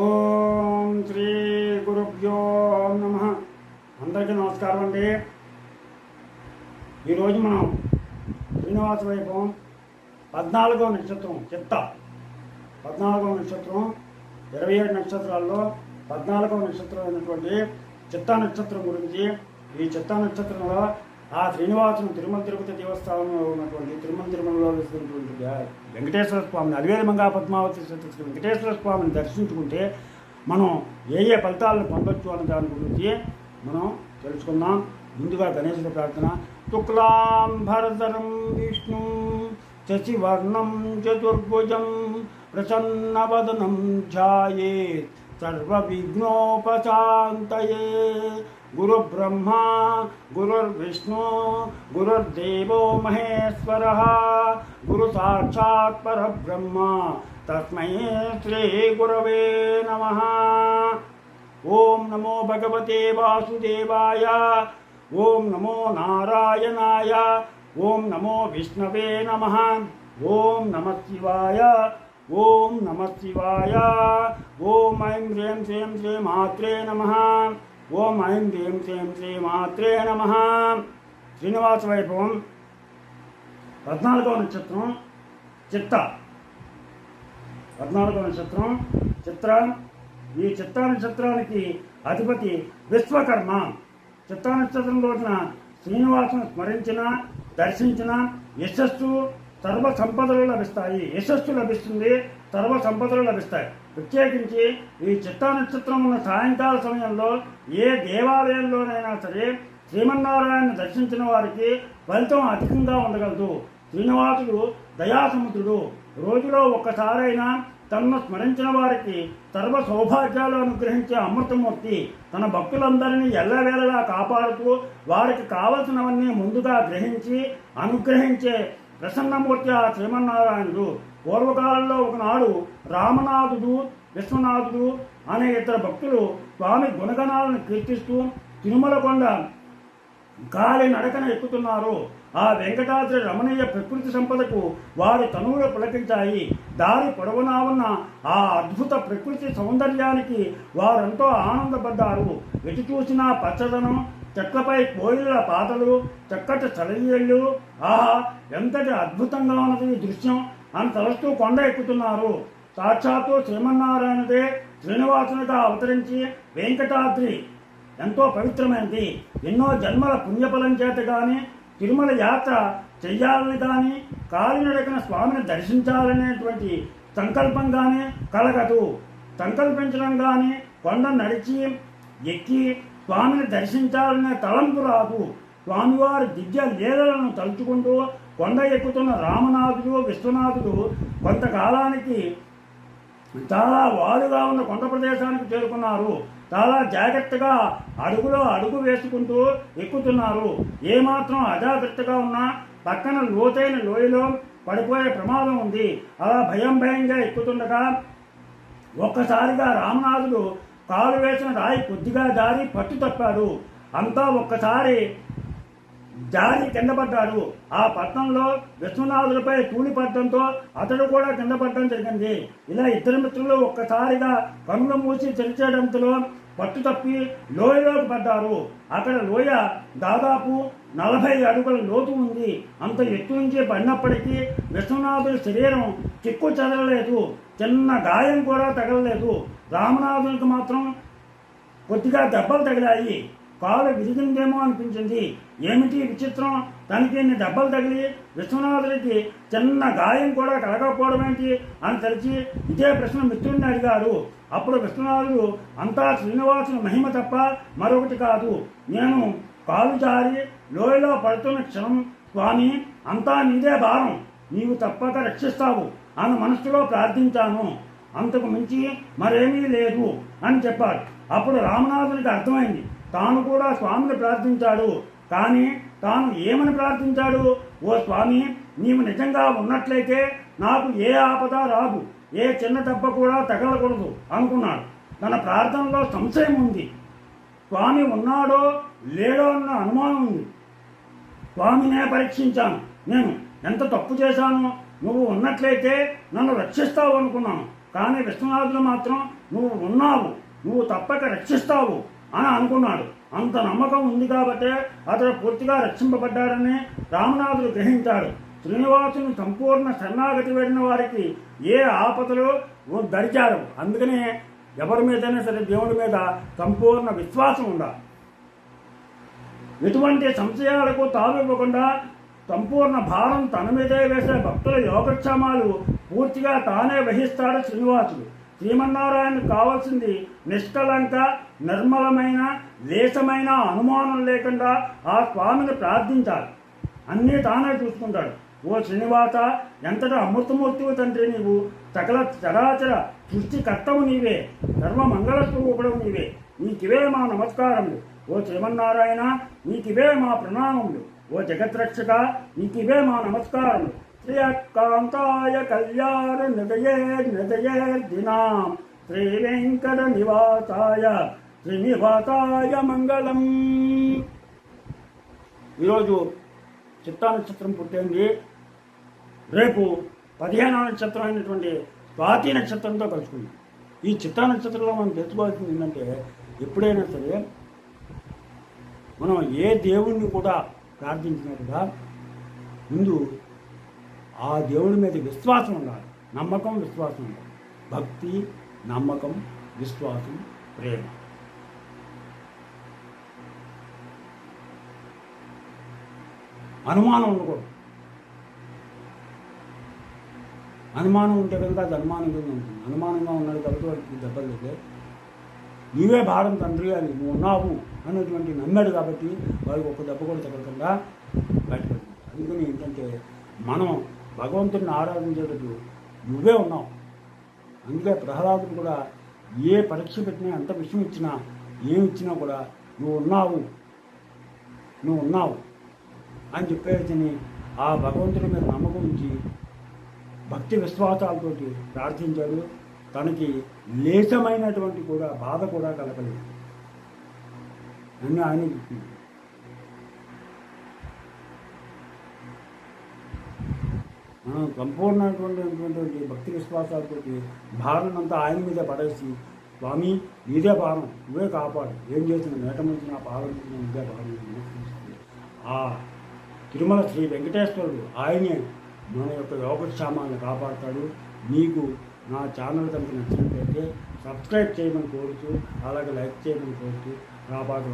ఓం శ్రీ గురుభ్యో నమ. అందరికీ నమస్కారం అండి. ఈరోజు మనం శ్రీనివాస వైభవం పద్నాలుగో నక్షత్రం చిత్త. పద్నాలుగో నక్షత్రం ఇరవై ఏడు నక్షత్రాల్లో పద్నాలుగో నక్షత్రం అయినటువంటి చిత్త నక్షత్రం గురించి ఈ చిత్త నక్షత్రంలో ఆ శ్రీనివాసుని తిరుమల తిరుపతి దేవస్థానంలో ఉన్నటువంటి తిరుమల తిరుమలలో వెళ్తున్నటువంటి వెంకటేశ్వర స్వామిని అలివేలి మంగా పద్మావతి శ్రీ వెంకటేశ్వర స్వామిని దర్శించుకుంటే మనం ఏ ఏ ఫలితాలను పొందొచ్చు అనే దాని గురించి మనం తెలుసుకుందాం. ముందుగా గణేశుడి ప్రార్థన. శుక్లాంబరధరం విష్ణు శశివర్ణం చతుర్భుజం ప్రసన్నవదనం ధ్యాయే సర్వ విఘ్నోపశాంతయే గురుర్విష్ణు గురుర్దేవో మహేశ్వర గురు సాక్షాత్ పరబ్రహ్మ తస్మై శ్రీ గురవే నమ ఓం నమో భగవతే వాసుదేవాయ ఓం నమో నారాయణాయ ఓం నమో విష్ణవే నమ ఓం నమ శివాయ ఓం నమ శివాయ ఓం ఐం హ్రీం శ్రీం శ్రీ మాత్రే నమ ఓం ఐం దీం శ్రీం శ్రీ మాత్రే నమ. శ్రీనివాస వైభవం. పద్నాలుగవ నక్షత్రం చిత్త పద్నాలుగవ నక్షత్రం చిత్ర. ఈ చిత్త నక్షత్రానికి అధిపతి విశ్వకర్మ. చిత్త నక్షత్రం రోజున శ్రీనివాసును స్మరించిన దర్శించిన యశస్సు సర్వ సంపదలు లభిస్తాయి. యశస్సు లభిస్తుంది. సర్వ సంపదలు లభిస్తాయి. ప్రత్యేకించి ఈ చిత్తా నక్షత్రం ఉన్న సాయంకాల సమయంలో ఏ దేవాలయంలోనైనా సరే శ్రీమన్నారాయణ దర్శించిన వారికి ఫలితం అధికంగా ఉండగలదు. శ్రీనివాసుడు దయాసముద్రుడు. రోజులో ఒక్కసారైనా తనను స్మరించిన వారికి సర్వ సౌభాగ్యాలు అనుగ్రహించే అమృతమూర్తి తన భక్తులందరినీ ఎల్లవేళలా కాపాడుతూ వారికి కావలసినవన్నీ ముందుగా గ్రహించి అనుగ్రహించే ప్రసన్నమూర్తి ఆ శ్రీమన్నారాయణుడు. పూర్వకాలంలో ఒకనాడు రామనాథుడు విశ్వనాథుడు అనే ఇతర భక్తులు స్వామి గుణగణాలను కీర్తిస్తూ తిరుమల కొండ గాలి నడకన ఎక్కుతున్నారు. ఆ వెంకటాద్రి రమణీయ ప్రకృతి సంపదకు వారి తనువులు పులకించాయి. దారి పొడవునా ఉన్న ఆ అద్భుత ప్రకృతి సౌందర్యానికి వారెంతో ఆనందపడ్డారు. ఎటు చూసినా పచ్చదనం చెట్లపై కోయిల పాటలు చక్కటి చలయ్యళ్ళు ఆహా ఎంతటి అద్భుతంగా ఉన్నది ఈ దృశ్యం అని తలస్తూ కొండ ఎక్కుతున్నారు. సాక్షాత్తు శ్రీమన్నారాయణదే శ్రీనివాసునిగా అవతరించి వెంకటాద్రి ఎంతో పవిత్రమైనది ఎన్నో జన్మల పుణ్యఫలం చేత కానీ తిరుమల యాత్ర చెయ్యాలని కానీ కాలినడకన స్వామిని దర్శించాలనేటువంటి సంకల్పం కానీ కలగదు. సంకల్పించడం కానీ కొండ నడిచి ఎక్కి స్వామిని దర్శించాలనే తలంపు రాదు స్వామివారి దివ్య లీలలను తలుచుకుంటూ కొండ ఎక్కుతున్న రామనాథుడు విశ్వనాథుడు కొంతకాలానికి చాలా వాలుగా ఉన్న కొండ ప్రదేశానికి చేరుకున్నారు. చాలా జాగ్రత్తగా అడుగులో అడుగు వేసుకుంటూ ఎక్కుతున్నారు. ఏమాత్రం అజాగ్రత్తగా ఉన్నా పక్కన లోతైన లోయలో పడిపోయే ప్రమాదం ఉంది. అలా భయం భయంగా ఎక్కుతుండగా ఒక్కసారిగా రామనాథుడు కాలు వేసిన రాయి కొద్దిగా దారి పట్టు తప్పాడు. అంతా ఒక్కసారి జారి కింద పడ్డాడు. ఆ పట్టణంలో విశ్వనాథులపై తూలి పడటంతో అతడు కూడా కింద పడటం జరిగింది. ఇలా ఇద్దరు మిత్రులు ఒక్కసారిగా కన్నులు మూసి తెరిచేయడంతో పట్టు తప్పి లోయలోకి పడ్డారు. అక్కడ లోయ దాదాపు నలభై అడుగుల లోతు ఉంది. అంత ఎత్తు నుంచి పడినప్పటికీ విశ్వనాథుడి శరీరం చిక్కు చెదరలేదు. చిన్న గాయం కూడా తగలలేదు. రామనాథునికి మాత్రం కొద్దిగా దెబ్బలు తగిలాయి. కాలు విరిగిందేమో అనిపించింది. ఏమిటి విచిత్రం? తనకి ఇన్ని దెబ్బలు తగిలి విశ్వనాథుడికి చిన్న గాయం కూడా కలగకపోవడం ఏంటి అని తెలిసి ఇదే ప్రశ్న మిత్రుడిని అడిగారు. అప్పుడు విశ్వనాథుడు అంతా శ్రీనివాసుని మహిమ తప్ప మరొకటి కాదు. నేను కాలు జారి లోయలో పడుతున్న క్షణం స్వామి అంతా నీదే భారం. నీవు తప్పక రక్షిస్తావు అని మనసులో ప్రార్థించాను. అంతకు మించి మరేమీ లేదు అని చెప్పాడు అప్పుడు రామనాథునికి అర్థమైంది. తాను కూడా స్వామిని ప్రార్థించాడు. కానీ తాను ఏమని ప్రార్థించాడు? ఓ స్వామి నీవు నిజంగా ఉన్నట్లయితే నాకు ఏ ఆపద రాదు. ఏ చిన్న దెబ్బ కూడా తగలకూడదు అనుకున్నాడు. తన ప్రార్థనలో సంశయం ఉంది. స్వామి ఉన్నాడో లేడో అన్న అనుమానం ఉంది. స్వామినే పరీక్షించాను. నేను ఎంత తప్పు చేశాను నువ్వు ఉన్నట్లయితే నన్ను రక్షిస్తావు అనుకున్నాను. కానీ విశ్వనాథుడు మాత్రం నువ్వు ఉన్నావు నువ్వు తప్పక రక్షిస్తావు అని అనుకున్నాడు. అంత నమ్మకం ఉంది కాబట్టే అతడు పూర్తిగా రక్షింపబడ్డాడని రామనాథుడు గ్రహించాడు. శ్రీనివాసుని సంపూర్ణ శరణాగతి వెళ్ళిన వారికి ఏ ఆపదలు దరిచారు. అందుకనే ఎవరి మీదైనా సరే దేవుడి మీద సంపూర్ణ విశ్వాసం ఉండాలి. ఎటువంటి సంశయాలకు తావివ్వకుండా సంపూర్ణ భారం తన మీదే వేసే భక్తుల యోగక్షేమాలు పూర్తిగా తానే వహిస్తాడు శ్రీనివాసుడు. శ్రీమన్నారాయణకు కావాల్సింది నిష్కలంక నిర్మలమైన లేశమైన అనుమానం లేకుండా ఆ స్వామిని ప్రార్థించాలి. అన్నీ తానే చూసుకుంటాడు. ఓ శ్రీనివాస ఎంతటి అమృతమూర్తివి తండ్రి నీవు? సకల చరాచర సృష్టికర్తవు నీవే. సర్వమంగళ స్వరూపుడవు నీవే. నీకివే మా నమస్కారములు. ఓ శ్రీమన్నారాయణ నీకివే మా ప్రణామములు. ఓ జగద్రక్షక నీకివే మా నమస్కారములు. శ్రీయకాంతాయ కళ్యాణ నిదయే నిదయే దినాం శ్రీ నివాసాయ శ్రీనివాసాయ మంగళం. ఈరోజు చిత్తా నక్షత్రం పుట్టింది. రేపు పదిహేనవ నక్షత్రం అయినటువంటి స్వాతి నక్షత్రంతో కలుసుకుందాం. ఈ చిత్తా నక్షత్రంలో మనం తెలుసుకోవాల్సింది ఏంటంటే ఎప్పుడైనా సరే మనం ఏ దేవుణ్ణి కూడా ప్రార్థించినా కూడా ముందు ఆ దేవుడి మీద విశ్వాసం ఉండాలి. నమ్మకం విశ్వాసం ఉండాలి. భక్తి నమ్మకం విశ్వాసం ప్రేమ. అనుమానం ఉండకూడదు. అనుమానం ఉంటే కనుక అది అనుమానం కింద ఉంటుంది. అనుమానంగా ఉన్నాడు కాబట్టి వాడికి దెబ్బలు అయితే నీవే భారం తండ్రి అని నువ్వు ఉన్నావు అన్నటువంటి నమ్మాడు కాబట్టి వాడికి ఒక దెబ్బ కూడా తగ్గకుండా బయటపడుతుంది అందుకని ఏంటంటే మనం భగవంతుడిని ఆరాధించేటట్టు నువ్వే ఉన్నావు. అందుకే ప్రహ్లాదుడు కూడా ఏ పరీక్ష పెట్టినా ఎంత విషయం ఇచ్చినా ఏమి ఇచ్చినా కూడా నువ్వు ఉన్నావు. నువ్వు ఉన్నావు. అని చెప్పేసి ఆ భగవంతుడి మీద నమ్మకం ఉంచి భక్తి విశ్వాసాలతోటి ప్రార్థించాడు. తనకి లేశమైనటువంటి కూడా బాధ కూడా కలగలేదు. అని ఆయన చెప్పింది మనం సంపూర్ణమైనటువంటి భక్తి విశ్వాసాలతోటి భారం అంతా ఆయన మీదే పడేసి స్వామి ఇదే భారం నువ్వే కాపాడు. ఏం చేసిన నేటమంది నా పాదం ఇదే భారం ఆ తిరుమల శ్రీ వెంకటేశ్వరుడు ఆయనే మన యొక్క యోగక్షేమాన్ని కాపాడతాడు. మీకు నా ఛానల్ కనుక నచ్చినట్లయితే సబ్స్క్రైబ్ చేయమని కోరుతూ అలాగే లైక్ చేయమని కోరుతూ కాపాడు